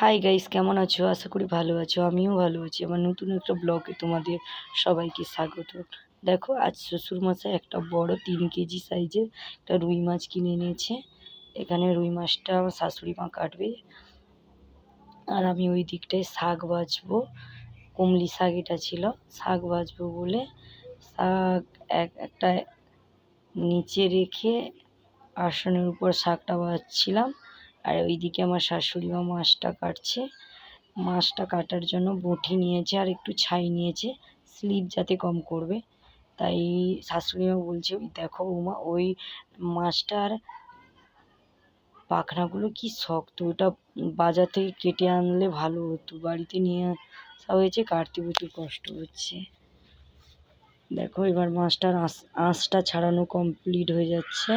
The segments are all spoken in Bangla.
হাই গাইস কেমন আছো? আশা করি ভালো আছো, আমিও ভালো আছি। আমার নতুন একটা ব্লগে তোমাদের সবাইকে স্বাগত। দেখো, আজ শ্বশুরমশাই একটা বড় তিন কেজি সাইজের একটা রুই মাছ কিনে এনেছে। এখানে রুই মাছটা আমার শাশুড়ি মা কাটবে। আর আমি ওই দিকটায় শাক বাছবো কুমলি শাক এটা ছিল, শাক বাছবো বলে শাক এক একটা নিচে রেখে আসনের উপর শাকটা বাছছিলাম আর ওইদিকে আমার শাশুড়ি মা মাছটা কাটছে। মাছটা কাটার জন্য বঁটি নিয়েছে আর একটু ছাই নিয়েছে, স্লিপ যাতে কম করবে। তাই শাশুড়ি মা বলছে দেখো বৌমা, ওই মাছটার পাখনাগুলো কি শক্ত, ওটা বাজার থেকে কেটে আনলে ভালো হতো, বাড়িতে নিয়ে আসা হয়েছে, কাটতে প্রচুর কষ্ট হচ্ছে। দেখো এবার মাছটার আঁশ, আঁশটা ছাড়ানো কমপ্লিট হয়ে যাচ্ছে।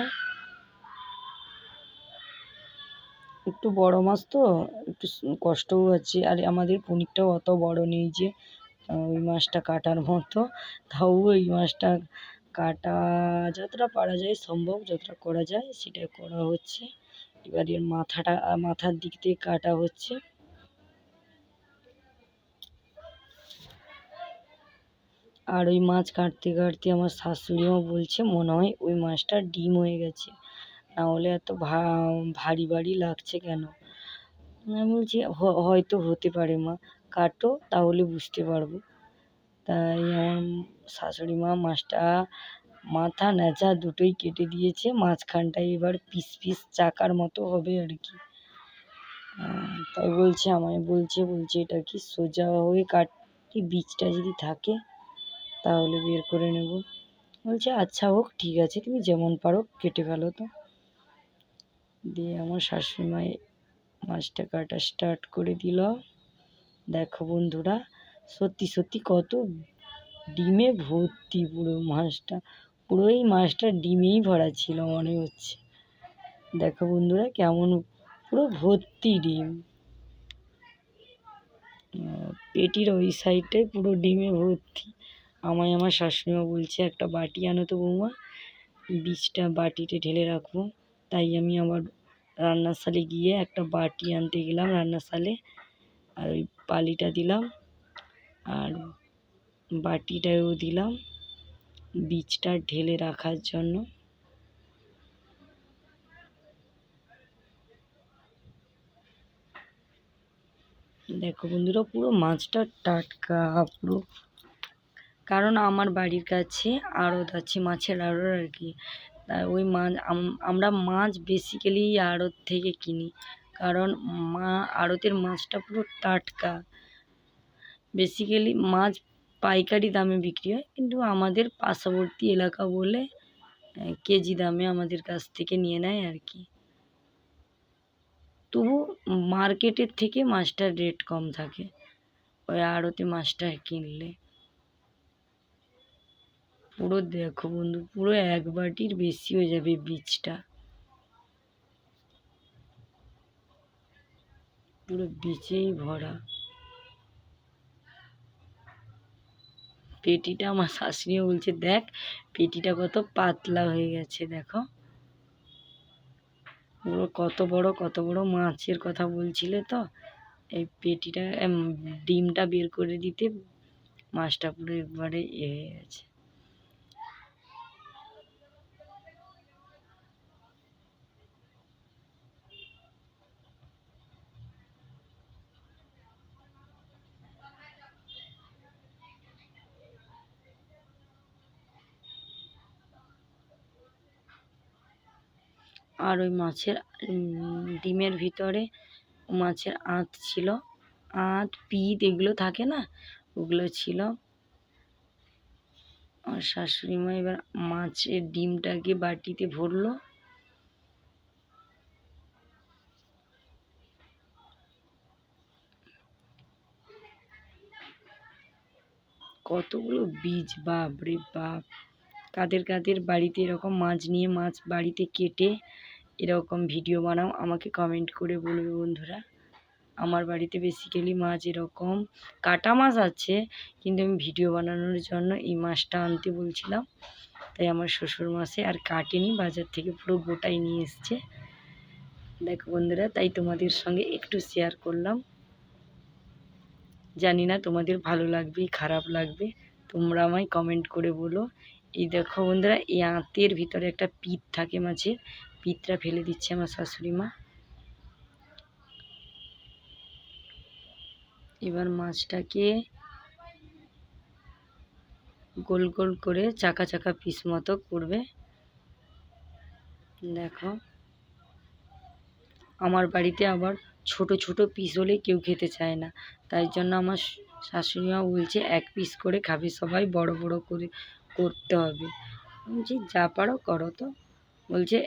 একটু বড় মাছ তো, একটু কষ্টও আছে আর আমাদের পনিরটাও অত বড় নেই যে ওই মাছটা কাটার মতো। তাও ওই মাছটা কাটা যতটা পারা যায়, সম্ভব যতটা করা যায়, সেটাই করা হচ্ছে। এবার এর মাথাটা মাথার দিক থেকে কাটা হচ্ছে। আর ওই মাছ কাটতে কাটতে আমার শাশুড়িমা বলছে, মনে হয় ওই মাছটা ডিম হয়ে গেছে। নাহলে এত ভারী ভারী লাগছে কেন? আমি বলছি হয়তো হতে পারে মা, কাটো, তাহলে বুঝতে পারব। তাই আমার শাশুড়ি মা মাছটা, মাথা ন্যাচা দুটোই কেটে দিয়েছে মাঝখানটায় এবার পিস পিস চাকার মতো হবে আর কি। তাই বলছে আমায়, বলছে বলছে, এটা কি সোজা হয়ে কাটি বীজটা যদি থাকে, তাহলে বের করে নেব। বলছে আচ্ছা হোক, ঠিক আছে, তুমি যেমন পারো, কেটে ফেলো তো। দিয়ে আমার শাশুড়ি মাই মাছটা কাটা স্টার্ট করে দিল। দেখো বন্ধুরা, সত্যি সত্যি কত ডিমে ভর্তি পুরো মাছটা। পুরো এই মাছটা ডিমেই ভরা ছিল মনে হচ্ছে। দেখো বন্ধুরা কেমন পুরো ভর্তি ডিম। পেটির ওই সাইডটাই পুরো ডিমে ভর্তি। আমায় আমার শাশুড়িমা বলছে, একটা বাটি আনো তো বৌমা, বীজটা বাটিতে ঢেলে রাখব। তাই আমি আমার রান্নার সালে গিয়ে একটা বাটি আনতে গেলাম রান্নার সালে আর ওই পালিটা দিলাম। আর বাটিটাও দিলাম বীজটা ঢেলে রাখার জন্য। দেখো বন্ধুরা, পুরো মাছটা টাটকা, পুরো কারণ আমার বাড়ির কাছে আড়ত আছে, মাছের আড়ত আর কি। ওই মাছ আমরা মাছ বেসিক্যালি আড়ত থেকে কিনি। কারণ মা, আড়তের মাছটা পুরো টাটকা। বেসিক্যালি মাছ পাইকারি দামে বিক্রি হয়, কিন্তু আমাদের পার্শ্ববর্তী এলাকা বলে কেজি দামে আমাদের কাছ থেকে নিয়ে নেয় আর কি। তবু মার্কেটের থেকে মাছটার রেট কম থাকে, ওই আড়তে মাছটা কিনলে। পুরো দেখো বন্ধু, পুরো এক বাটির বেশি হয়ে যাবে বীজটা। পুরো বীজেই ভরা। পেটিটা আমার শাশুড়িও বলছে, দেখ, পেটিটা কত পাতলা হয়ে গেছে, দেখো। পুরো কত বড় কত বড় মাছের কথা বলছিলে তো। এই পেটিটা ডিমটা বের করে দিতে মাছটা পুরো একবারে এ হয়ে গেছে। আর ওই মাছের ডিমের ভিতরে মাছের আঁত ছিল। আঁত পিঠ এগুলো থাকে না? ওগুলো ছিল। আর শাশুড়ি মা এবার মাছের ডিমটাকে বাটিতে ভরলো। কতগুলো বীজ বাপ রে বাপ! কাদের কাদের বাড়িতে এরকম মাছ নিয়ে মাছ বাড়িতে কেটে এরকম ভিডিও বানাও, আমাকে কমেন্ট করে বলবে বন্ধুরা। আমার বাড়িতে বেসিক্যালি মাছ এরকম কাটা মাছ আছে, কিন্তু আমি ভিডিও বানানোর জন্য এই মাছটা আনতে বলছিলাম। তাই আমার শ্বশুর মাসে আর কাটেনি, বাজার থেকে পুরো গোটাই নিয়ে এসছে। দেখো বন্ধুরা, তাই তোমাদের সঙ্গে একটু শেয়ার করলাম। জানি না তোমাদের ভালো লাগবে, খারাপ লাগবে, তোমরা আমায় কমেন্ট করে বলো। এই দেখো বন্ধুরা, এই আঁতের ভিতরে একটা পিঠ থাকে মাছের পিঠটা ফেলে দিচ্ছে আমার শাশুড়ি মা। এবার মাছটাকে গোল গোল করে চাকা চাকা পিস মতো করবে। দেখো, আমার বাড়িতে আবার ছোট ছোট পিস হলে কেউ খেতে চায় না। তাই জন্য আমার শাশুড়িমা বলছে, এক পিস করে খাবে সবাই, বড় বড় করে করতে হবে। বলছি, যা পারো করো তো। বলছে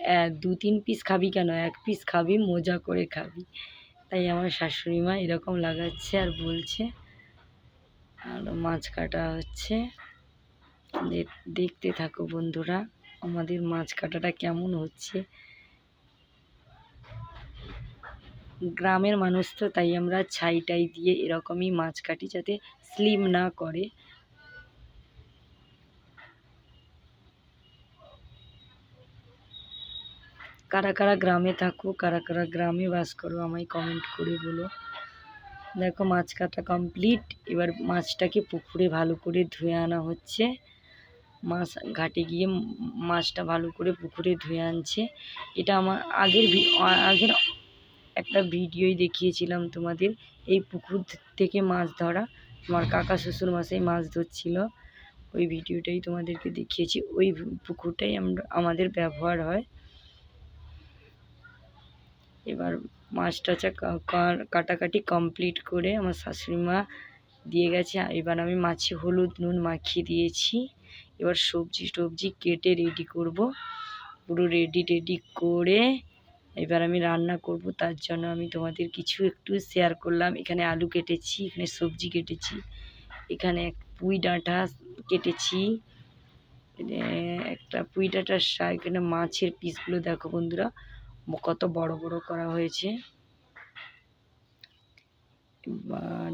দু, তিন পিস খাবি কেন? এক পিস খাবি, মজা করে খাবি। তাই আমার শাশুড়ি মা এরকম লাগাচ্ছে আর বলছে, আর মাছ কাটা হচ্ছে। দেখতে থাকো বন্ধুরা, আমাদের মাছ কাটাটা কেমন হচ্ছে। গ্রামের মানুষ তো তাই আমরা ছাই টাই দিয়ে এরকমই মাছ কাটি যাতে স্লিম না করে। কারা কারা গ্রামে থাকো, কারা কারা গ্রামে বাস করো, আমায় কমেন্ট করে বলো। দেখো মাছ কাটা কমপ্লিট এবার মাছটাকে পুকুরে ভালো করে ধুয়ে আনা হচ্ছে। মাছ ঘাটে গিয়ে মাছটা ভালো করে পুকুরে ধুয়ে আনছে। এটা আমার আগের আগের একটা ভিডিওই দেখিয়েছিলাম তোমাদের। এই পুকুর থেকে মাছ ধরা আমার কাকা শ্বশুর মাসেই মাছ ধরছিল। ওই ভিডিওটাই তোমাদেরকে দেখিয়েছি। ওই পুকুরটাই আমরা, আমাদের ব্যবহার হয়। এবার মাছ টাচা কাটাকাটি কমপ্লিট করে আমার শাশুড়ি মা দিয়ে গেছে। এবার আমি মাছে হলুদ নুন মাখিয়ে দিয়েছি। এবার সবজি টবজি কেটে রেডি করব। পুরো রেডি টেডি করে এবার আমি রান্না করব। তার জন্য আমি তোমাদের কিছু একটু শেয়ার করলাম। এখানে আলু কেটেছি, এখানে সবজি কেটেছি, এখানে এক পুঁই ডাঁটা কেটেছি। একটা পুঁই ডাঁটার শাক, এখানে মাছের পিসগুলো দেখো বন্ধুরা। কত বড় বড় করা হয়েছে।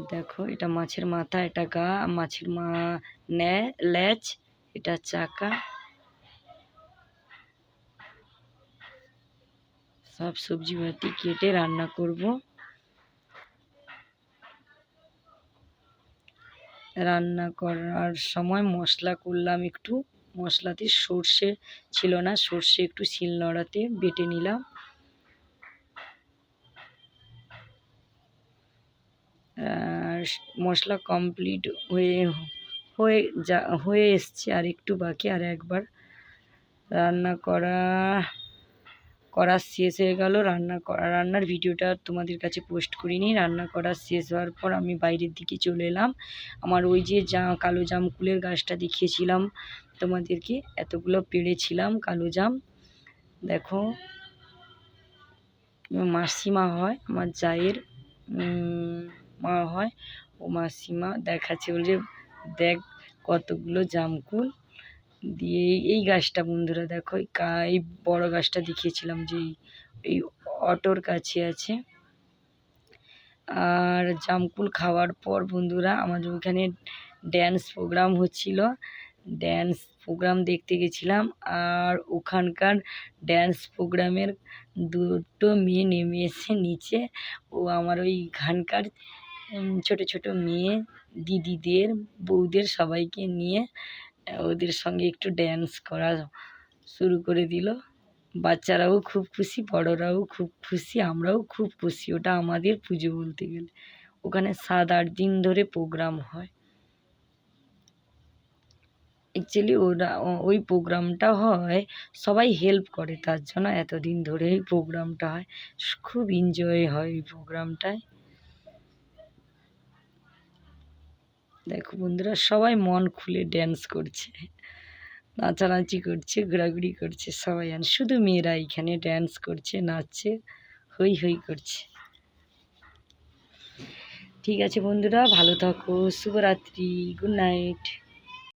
দেখো, এটা মাছের মাথা, এটা গা, মাছের মা ল্যাচ এটা চাকা। সব সবজি ভাতি কেটে রান্না করব। রান্না করার সময় মশলা করলাম একটু। মশলাতে সর্ষে ছিল না, সর্ষে একটু শিল শিলনোড়াতে বেটে নিলাম। মশলা কমপ্লিট হয়ে হয়ে যা, হয়ে এসছে আর একটু বাকি আর একবার রান্না করা করা শেষ হয়ে গেল। রান্না করা রান্নার ভিডিওটা তোমাদের কাছে পোস্ট করিনি। রান্না করা শেষ হওয়ার পর আমি বাইরের দিকে চলে এলাম। আমার ওই যে যা, কালো জামকুলের গাছটা দেখিয়েছিলাম তোমাদেরকে, এতগুলো পেড়েছিলাম কালো জাম। দেখো, মাসিমা হয়, আমার জায়ের মা হয়, ও মাসিমা। দেখাচ্ছে বলছে দেখ কতগুলো জামকুল। দিয়ে এই গাছটা বন্ধুরা দেখো, এই বড় গাছটা দেখিয়েছিলাম যে, এই অটোর কাছে আছে। আর জামকুল খাওয়ার পর বন্ধুরা, আমাদের ওখানে ড্যান্স প্রোগ্রাম হচ্ছিল। ড্যান্স প্রোগ্রাম দেখতে গেছিলাম। আর ওখানকার ড্যান্স প্রোগ্রামের দুটো মেয়ে নেমে এসে নিচে, ও আমার ওই ওইখানকার ছোট ছোট মেয়ে, দিদিদের, বউদের সবাইকে নিয়ে ওদের সঙ্গে একটু ড্যান্স করা শুরু করে দিল। বাচ্চারাও খুব খুশি, বড়রাও খুব খুশি, আমরাও খুব খুশি। ওটা আমাদের পুজো বলতে গেলে। ওখানে সাত আট দিন ধরে প্রোগ্রাম হয়। অ্যাকচুয়ালি ওরা ওই প্রোগ্রামটা হয়, সবাই হেল্প করে। তার জন্য এতদিন ধরে এই প্রোগ্রামটা হয়। খুব এনজয় হয় এই প্রোগ্রামটায় দেখো বন্ধুরা, সবাই মন খুলে ড্যান্স করছে। নাচানাচি করছে, ঘোরাঘুরি করছে সবাই। আন শুধু মেয়েরা এখানে ড্যান্স করছে, নাচছে হই হই করছে। ঠিক আছে বন্ধুরা, ভালো থাকো, শুভরাত্রি গুড নাইট